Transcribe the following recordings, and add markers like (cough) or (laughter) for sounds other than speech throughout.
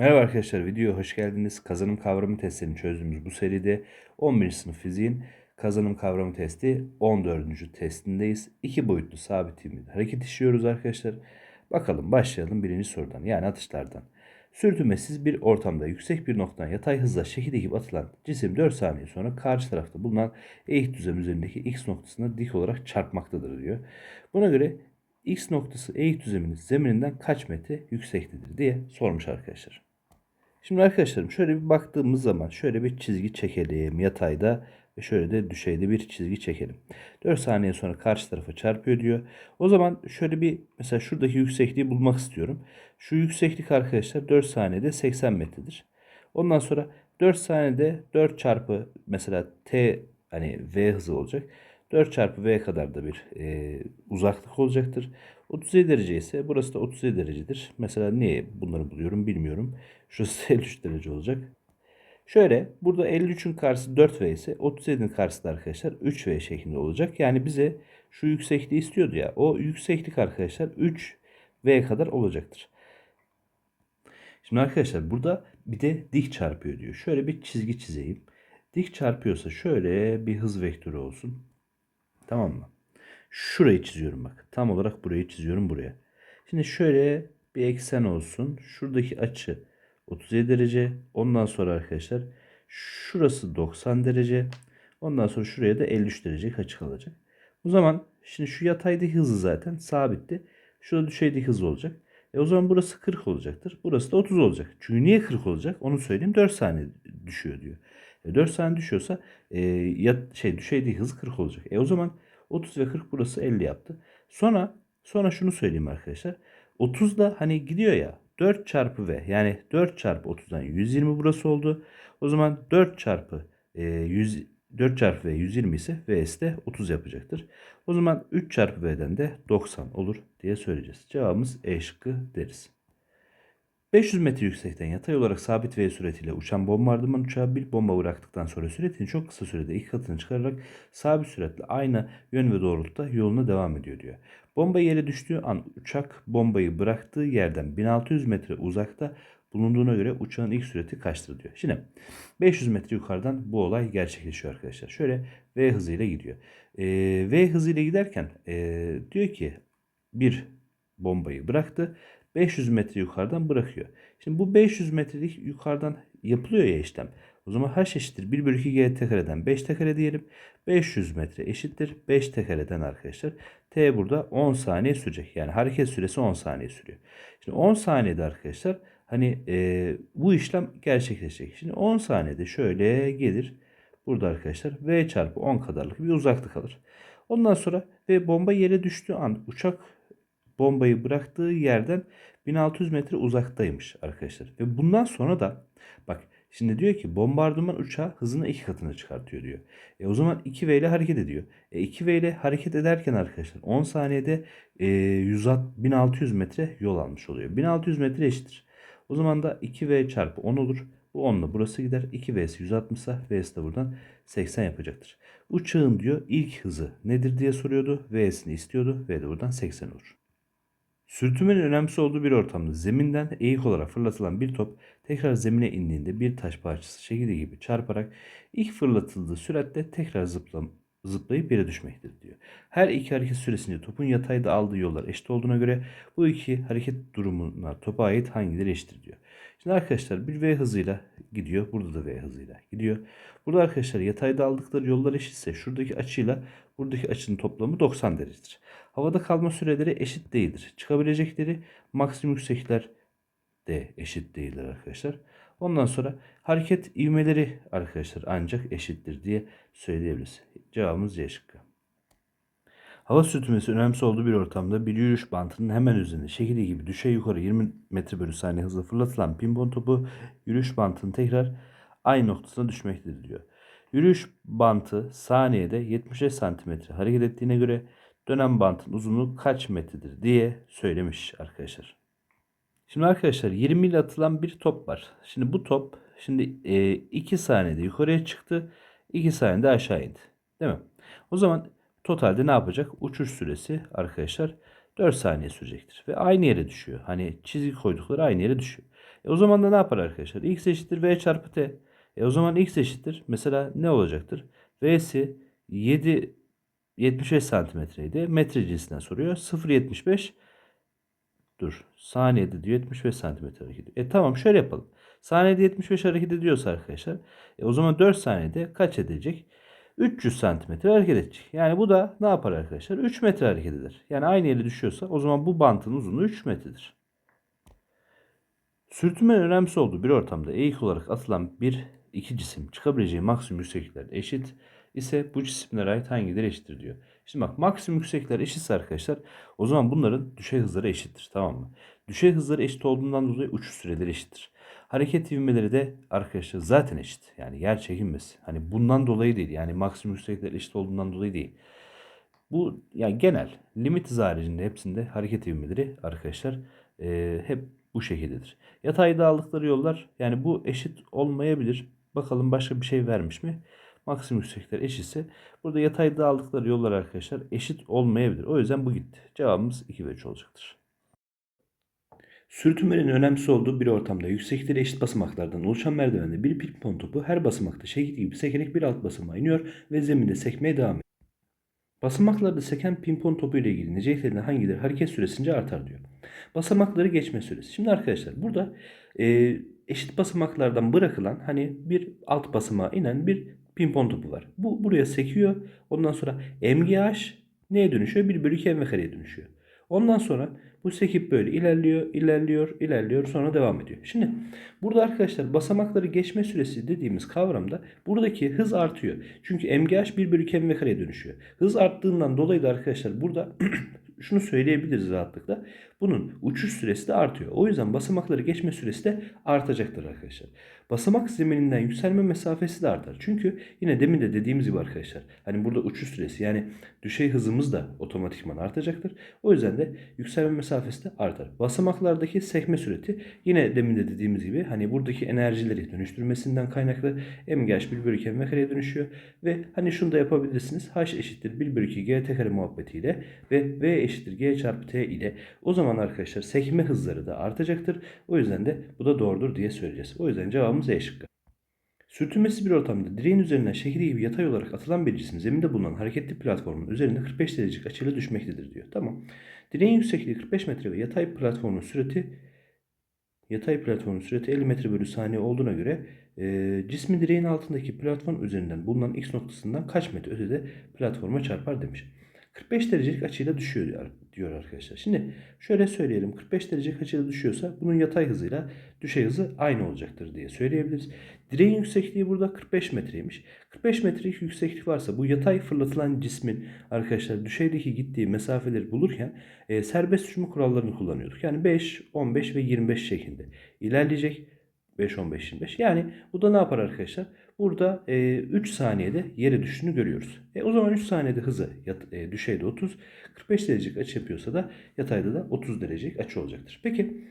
Merhaba arkadaşlar, videoya hoş geldiniz. Kazanım kavramı testlerini çözdüğümüz bu seride 11. sınıf fiziğin kazanım kavramı testi 14. testindeyiz. İki boyutlu sabit ivmeli hareket işliyoruz arkadaşlar. Bakalım başlayalım birinci sorudan yani atışlardan. Sürtünmesiz bir ortamda yüksek bir noktadan yatay hızla şekil ekip atılan cisim 4 saniye sonra karşı tarafta bulunan eğik düzlem üzerindeki x noktasına dik olarak çarpmaktadır diyor. Buna göre x noktası eğik düzleminin zemininden kaç metre yüksektedir diye sormuş arkadaşlar. Şimdi arkadaşlarım şöyle bir baktığımız zaman şöyle bir çizgi çekelim yatayda ve şöyle de düşeyde bir çizgi çekelim. 4 saniye sonra karşı tarafa çarpıyor diyor. O zaman şöyle bir mesela şuradaki yüksekliği bulmak istiyorum. Şu yükseklik arkadaşlar 4 saniyede 80 metredir. Ondan sonra 4 saniyede 4 çarpı mesela t hani v hızı olacak. 4 çarpı v kadar da bir e, uzaklık olacaktır. 37 derece ise burası da 37 derecedir. Mesela niye bunları buluyorum bilmiyorum. Şurası (laughs) 53 derece olacak. Şöyle burada 53'ün karşısı 4V ise 37'nin karşısı da arkadaşlar 3V şeklinde olacak. Yani bize şu yüksekliği istiyordu ya. O yükseklik arkadaşlar 3V kadar olacaktır. Şimdi arkadaşlar burada bir de dik çarpıyor diyor. Şöyle bir çizgi çizeyim. Dik çarpıyorsa şöyle bir hız vektörü olsun. Tamam mı? Şurayı çiziyorum bak. Tam olarak burayı çiziyorum buraya. Şimdi şöyle bir eksen olsun. Şuradaki açı 37 derece. Ondan sonra arkadaşlar şurası 90 derece. Ondan sonra şuraya da 53 derece açı kalacak. O zaman şimdi şu yataydaki hızı zaten sabitti. Şurada düşeydeki hız olacak. E o zaman burası 40 olacaktır. Burası da 30 olacak. Çünkü niye 40 olacak? Onu söyleyeyim. 4 saniye düşüyor diyor. E 4 saniye düşüyorsa e, ya şey düşeydeki hız 40 olacak. E o zaman 30 ve 40 burası 50 yaptı. Sonra sonra şunu söyleyeyim arkadaşlar. 30 da hani gidiyor ya 4 çarpı v yani 4 çarpı 30'dan 120 burası oldu. O zaman 4 çarpı e, 100 4 çarpı v 120 ise vs de 30 yapacaktır. O zaman 3 çarpı v'den de 90 olur diye söyleyeceğiz. Cevabımız E şıkkı deriz. 500 metre yüksekten yatay olarak sabit V süretiyle uçan bombardıman uçağı bir bomba bıraktıktan sonra süretini çok kısa sürede iki katını çıkararak sabit süratle aynı yön ve doğrultuda yoluna devam ediyor diyor. Bomba yere düştüğü an uçak bombayı bıraktığı yerden 1600 metre uzakta bulunduğuna göre uçağın ilk süreti kaçtır diyor. Şimdi 500 metre yukarıdan bu olay gerçekleşiyor arkadaşlar. Şöyle V hızıyla gidiyor. Ee, v hızıyla giderken ee, diyor ki bir bombayı bıraktı 500 metre yukarıdan bırakıyor. Şimdi bu 500 metrelik yukarıdan yapılıyor ya işlem. O zaman h eşittir 1 bölü 2 g kareden 5 t kare diyelim. 500 metre eşittir 5 t kareden arkadaşlar. T burada 10 saniye sürecek. Yani hareket süresi 10 saniye sürüyor. Şimdi 10 saniyede arkadaşlar hani e, bu işlem gerçekleşecek. Şimdi 10 saniyede şöyle gelir. Burada arkadaşlar v çarpı 10 kadarlık bir uzaklık alır. Ondan sonra ve bomba yere düştüğü an uçak bombayı bıraktığı yerden 1600 metre uzaktaymış arkadaşlar. Ve bundan sonra da bak şimdi diyor ki bombardıman uçağı hızını iki katına çıkartıyor diyor. E o zaman 2V ile hareket ediyor. E 2V ile hareket ederken arkadaşlar 10 saniyede e, 100, 1600 metre yol almış oluyor. 1600 metre eşittir. O zaman da 2V çarpı 10 olur. Bu 10 ile burası gider. 2V'si 160 ise V'si de buradan 80 yapacaktır. Uçağın diyor ilk hızı nedir diye soruyordu. V'sini istiyordu. V de buradan 80 olur. Sürtünmenin önemsiz olduğu bir ortamda zeminden eğik olarak fırlatılan bir top tekrar zemine indiğinde bir taş parçası çekirdeği gibi çarparak ilk fırlatıldığı süratle tekrar zıplam zıplayıp yere düşmektedir diyor. Her iki hareket süresince topun yatayda aldığı yollar eşit olduğuna göre bu iki hareket durumuna topa ait hangileri eşittir diyor. Şimdi arkadaşlar bir V hızıyla gidiyor. Burada da V hızıyla gidiyor. Burada arkadaşlar yatayda aldıkları yollar eşitse şuradaki açıyla buradaki açının toplamı 90 derecedir. Havada kalma süreleri eşit değildir. Çıkabilecekleri maksimum yüksekler de eşit değildir arkadaşlar. Ondan sonra hareket ivmeleri arkadaşlar ancak eşittir diye söyleyebiliriz. Cevabımız C şıkkı. Hava sürtünmesi önemsiz olduğu bir ortamda bir yürüyüş bantının hemen üzerinde şekilde gibi düşe yukarı 20 metre bölü saniye hızla fırlatılan pimpon topu yürüyüş bantının tekrar aynı noktasına düşmektedir diyor. Yürüyüş bantı saniyede 75 santimetre hareket ettiğine göre dönem bantın uzunluğu kaç metredir diye söylemiş arkadaşlar. Şimdi arkadaşlar 20 ile atılan bir top var. Şimdi bu top şimdi 2 e, saniyede yukarıya çıktı. 2 saniyede aşağı indi. Değil mi? O zaman totalde ne yapacak? Uçuş süresi arkadaşlar 4 saniye sürecektir. Ve aynı yere düşüyor. Hani çizgi koydukları aynı yere düşüyor. E o zaman da ne yapar arkadaşlar? X eşittir V çarpı T. E o zaman X eşittir. Mesela ne olacaktır? V'si 7 75 santimetreydi. Metre cinsinden soruyor. 0.75 dur. Saniyede diyor 75 santimetre hareket ediyor. E tamam şöyle yapalım. Saniyede 75 hareket ediyorsa arkadaşlar. E o zaman 4 saniyede kaç edecek? 300 santimetre hareket edecek. Yani bu da ne yapar arkadaşlar? 3 metre hareket eder. Yani aynı yere düşüyorsa o zaman bu bantın uzunluğu 3 metredir. Sürtünmenin önemsiz olduğu bir ortamda eğik olarak atılan bir iki cisim çıkabileceği maksimum yükseklikler eşit ise bu cisimlere ait hangileri eşittir diyor. Şimdi bak maksimum yükseklikler eşitse arkadaşlar o zaman bunların düşey hızları eşittir tamam mı? Düşey hızları eşit olduğundan dolayı uçuş süreleri eşittir. Hareket ivmeleri de arkadaşlar zaten eşit. Yani yer çekilmesi. Hani bundan dolayı değil. Yani maksimum yükseklikler eşit olduğundan dolayı değil. Bu yani genel limit haricinde hepsinde hareket ivmeleri arkadaşlar e, hep bu şekildedir. Yatayda aldıkları yollar yani bu eşit olmayabilir. Bakalım başka bir şey vermiş mi? Maksimum yükseklikler eşitse burada yatayda aldıkları yollar arkadaşlar eşit olmayabilir. O yüzden bu gitti. Cevabımız 2 ve 3 olacaktır. Sürtünmenin önemsiz olduğu bir ortamda yükseklikleri eşit basamaklardan oluşan merdivende bir pimpon topu her basamakta şekil gibi sekerek bir alt basamağa iniyor ve zeminde sekmeye devam ediyor. Basamaklarda seken pimpon topu ile ilgili niceliklerinden hangileri hareket süresince artar diyor. Basamakları geçme süresi. Şimdi arkadaşlar burada e, eşit basamaklardan bırakılan hani bir alt basamağa inen bir pimpon topu var. Bu buraya sekiyor. Ondan sonra MGH neye dönüşüyor? 1 bölü 2 mv kareye dönüşüyor. Ondan sonra bu sekip böyle ilerliyor, ilerliyor, ilerliyor sonra devam ediyor. Şimdi burada arkadaşlar basamakları geçme süresi dediğimiz kavramda buradaki hız artıyor. Çünkü MGH 1 bölü 2 mv kareye dönüşüyor. Hız arttığından dolayı da arkadaşlar burada (clears throat) şunu söyleyebiliriz rahatlıkla. Bunun uçuş süresi de artıyor. O yüzden basamakları geçme süresi de artacaktır arkadaşlar. Basamak zemininden yükselme mesafesi de artar. Çünkü yine demin de dediğimiz gibi arkadaşlar. Hani burada uçuş süresi yani düşey hızımız da otomatikman artacaktır. O yüzden de yükselme mesafesi de artar. Basamaklardaki sekme süreti yine demin de dediğimiz gibi hani buradaki enerjileri dönüştürmesinden kaynaklı MGH 1 bölü 2 mv kareye dönüşüyor. Ve hani şunu da yapabilirsiniz. H eşittir 1 bölü 2 gt kare muhabbetiyle ve V eşittir G çarpı T ile o zaman arkadaşlar sekme hızları da artacaktır. O yüzden de bu da doğrudur diye söyleyeceğiz. O yüzden cevabımız E şıkkı. Sürtünmesi bir ortamda direğin üzerinden şekil gibi yatay olarak atılan bir cisim zeminde bulunan hareketli platformun üzerinde 45 derecelik açıyla düşmektedir diyor. Tamam. Direğin yüksekliği 45 metre ve yatay platformun süreti yatay platformun süreti 50 metre bölü saniye olduğuna göre e, cismi direğin altındaki platform üzerinden bulunan x noktasından kaç metre ötede platforma çarpar demiş. 45 derecelik açıyla düşüyor diyor arkadaşlar. Şimdi şöyle söyleyelim. 45 derecelik açıyla düşüyorsa bunun yatay hızıyla düşey hızı aynı olacaktır diye söyleyebiliriz. Direğin yüksekliği burada 45 metreymiş. 45 metrelik yükseklik varsa bu yatay fırlatılan cismin arkadaşlar düşeydeki gittiği mesafeleri bulurken e, serbest düşme kurallarını kullanıyorduk. Yani 5, 15 ve 25 şeklinde ilerleyecek. 5, 15, 25. Yani bu da ne yapar arkadaşlar? Burada e, 3 saniyede yere düştüğünü görüyoruz. E, o zaman 3 saniyede hızı yat, e, düşeyde 30, 45 derecelik açı yapıyorsa da yatayda da 30 derecelik açı olacaktır. Peki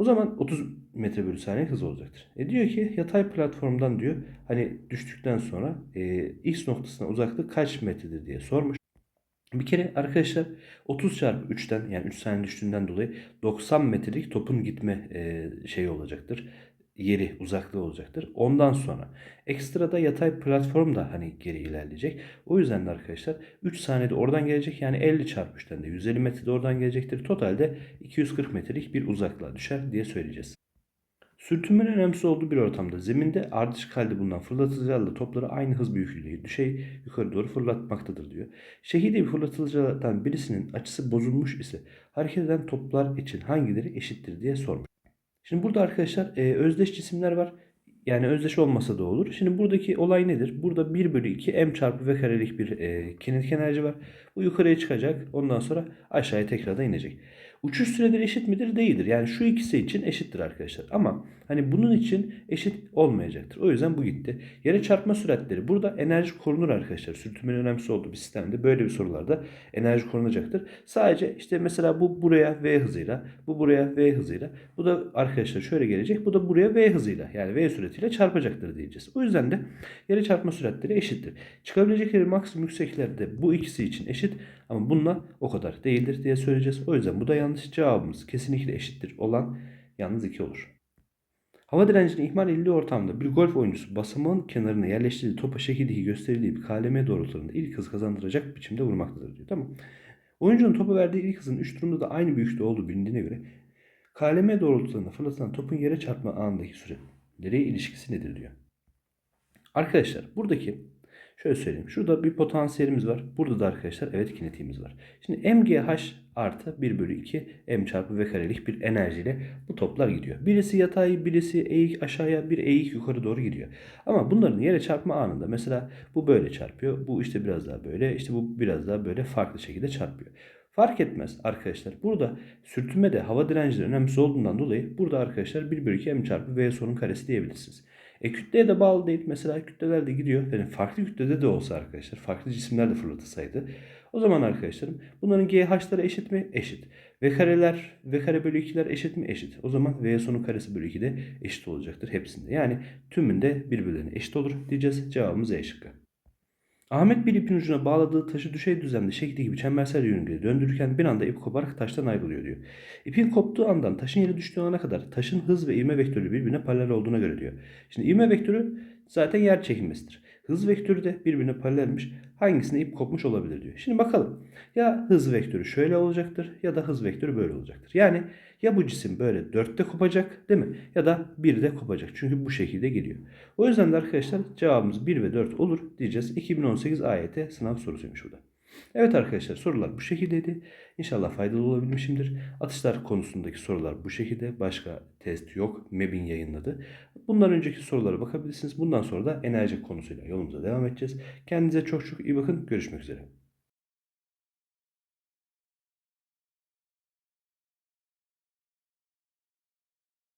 o zaman 30 metre bölü saniye hız olacaktır. E diyor ki yatay platformdan diyor hani düştükten sonra e, x noktasına uzaklık kaç metredir diye sormuş. Bir kere arkadaşlar 30 çarpı 3'ten yani 3 saniye düştüğünden dolayı 90 metrelik topun gitme e, şeyi olacaktır yeri uzaklığı olacaktır. Ondan sonra ekstrada yatay platform da hani geri ilerleyecek. O yüzden de arkadaşlar 3 saniyede oradan gelecek. Yani 50 çarpı 3'ten de 150 metrede oradan gelecektir. Totalde 240 metrelik bir uzaklığa düşer diye söyleyeceğiz. Sürtünmenin önemsiz olduğu bir ortamda zeminde ardışık halde bulunan fırlatıcılarla topları aynı hız büyüklüğüyle düşey yukarı doğru fırlatmaktadır diyor. Şehirde bir fırlatıcılardan birisinin açısı bozulmuş ise hareket eden toplar için hangileri eşittir diye sormuş. Şimdi burada arkadaşlar e, özdeş cisimler var. Yani özdeş olmasa da olur. Şimdi buradaki olay nedir? Burada 1 bölü 2 m çarpı v karelik bir e, kinetik enerji var. Bu yukarıya çıkacak. Ondan sonra aşağıya tekrardan inecek. Uçuş süreleri eşit midir? Değildir. Yani şu ikisi için eşittir arkadaşlar. Ama hani bunun için eşit olmayacaktır. O yüzden bu gitti. Yere çarpma süratleri. Burada enerji korunur arkadaşlar. Sürtünmenin önemsiz olduğu bir sistemde böyle bir sorularda enerji korunacaktır. Sadece işte mesela bu buraya v hızıyla, bu buraya v hızıyla. Bu da arkadaşlar şöyle gelecek. Bu da buraya v hızıyla yani v süratiyle çarpacaktır diyeceğiz. O yüzden de yere çarpma süratleri eşittir. Çıkabilecekleri maksimum yükseklerde bu ikisi için eşit ama bununla o kadar değildir diye söyleyeceğiz. O yüzden bu da yanlış cevabımız kesinlikle eşittir olan yalnız 2 olur. Hava direncinin ihmal edildiği ortamda bir golf oyuncusu basamağın kenarına yerleştirdiği topa şekildeki gösterildiği bir KLM doğrultularında ilk hız kazandıracak biçimde vurmaktadır diyor. Tamam. Oyuncunun topa verdiği ilk hızın 3 durumda da aynı büyüklükte olduğu bilindiğine göre KLM doğrultularında fırlatılan topun yere çarpma anındaki süreleri ilişkisi nedir diyor. Arkadaşlar buradaki şöyle söyleyeyim. Şurada bir potansiyelimiz var. Burada da arkadaşlar evet kinetiğimiz var. Şimdi MGH artı 1 bölü 2 M çarpı V karelik bir enerjiyle bu toplar gidiyor. Birisi yatay, birisi eğik aşağıya, bir eğik yukarı doğru gidiyor. Ama bunların yere çarpma anında mesela bu böyle çarpıyor. Bu işte biraz daha böyle, işte bu biraz daha böyle farklı şekilde çarpıyor. Fark etmez arkadaşlar. Burada sürtünme de hava direncileri önemsiz olduğundan dolayı burada arkadaşlar 1 bölü 2 M çarpı V sonun karesi diyebilirsiniz. E kütleye de bağlı değil. Mesela kütleler de gidiyor. Yani farklı kütlede de olsa arkadaşlar. Farklı cisimler de fırlatılsaydı. O zaman arkadaşlarım bunların GH'ları eşit mi? Eşit. V kareler, V kare bölü 2'ler eşit mi? Eşit. O zaman V sonun karesi bölü 2 de eşit olacaktır hepsinde. Yani tümünde birbirlerine eşit olur diyeceğiz. Cevabımız E şıkkı. Ahmet bir ipin ucuna bağladığı taşı düşey düzlemde şekli gibi çembersel yörüngede döndürürken bir anda ip koparak taştan ayrılıyor diyor. İpin koptuğu andan taşın yere düştüğü ana kadar taşın hız ve ivme vektörü birbirine paralel olduğuna göre diyor. Şimdi ivme vektörü zaten yer çekilmesidir. Hız vektörü de birbirine paralelmiş. Hangisine ip kopmuş olabilir diyor. Şimdi bakalım. Ya hız vektörü şöyle olacaktır ya da hız vektörü böyle olacaktır. Yani ya bu cisim böyle dörtte kopacak değil mi? Ya da 1'de kopacak. Çünkü bu şekilde geliyor. O yüzden de arkadaşlar cevabımız 1 ve 4 olur diyeceğiz. 2018 AYT sınav sorusuymuş burada. Evet arkadaşlar sorular bu şekildeydi. İnşallah faydalı olabilmişimdir. Atışlar konusundaki sorular bu şekilde. Başka test yok. MEB'in yayınladı. Bundan önceki sorulara bakabilirsiniz. Bundan sonra da enerji konusuyla yolumuza devam edeceğiz. Kendinize çok çok iyi bakın. Görüşmek üzere.